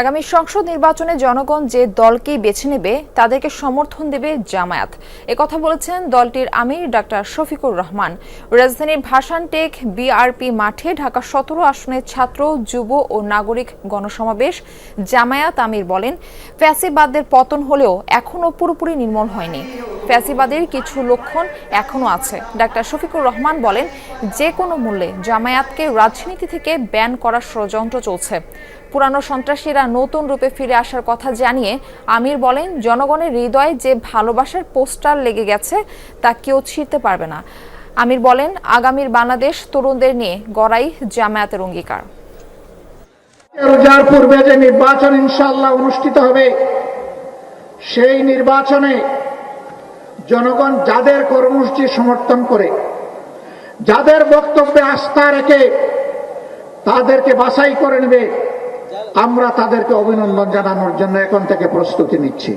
আগামী সংসদ নির্বাচনে জনগণ যে দলকেই বেছে নেবে, তাদেরকে সমর্থন দেবে জামায়াত। একথা বলেছেন দলটির আমির ডাক্তার শফিকুর রহমান। রাজধানীর ভাষানটেক বিআরপি মাঠে ঢাকা সতেরো আসনের ছাত্র, যুব ও নাগরিক গণসমাবেশ, জামায়াত আমির বলেন, ফ্যাসিবাদদের পতন হলেও এখনও পুরোপুরি নির্মূল হয়নি। ফ্যাসিবাদের কিছু লক্ষণ এখনও আছে। ডাক্তার শফিকুর রহমান বলেন, যে কোনো মূল্যে জামায়াতকে রাজনীতি থেকে ব্যান করার ষড়যন্ত্র চলছে। পুরানো সন্ত্রাসীরা নতুন রূপে ফিরে আসার কথা জানিয়ে আমির বলেন, জনগণের হৃদয়ে যে ভালোবাসার পোস্টার লেগে গেছে, তা কেউ ছিঁড়তে পারবে না। আমির বলেন, আগামীর বাংলাদেশ তরুণদের নিয়ে গড়াই জামায়াতের অঙ্গীকার। রোজার পূর্বে যে নির্বাচন ইনশাল্লাহ অনুষ্ঠিত হবে, সেই নির্বাচনে জনগণ যাদের কর্মসূচি সমর্থন করে, যাদের বক্তব্যে আস্থা রেখে তাদেরকে বাছাই করে নেবে, আমরা তাদেরকে অভিনন্দন জানানোর জন্য এখন থেকে প্রস্তুতি নিচ্ছি।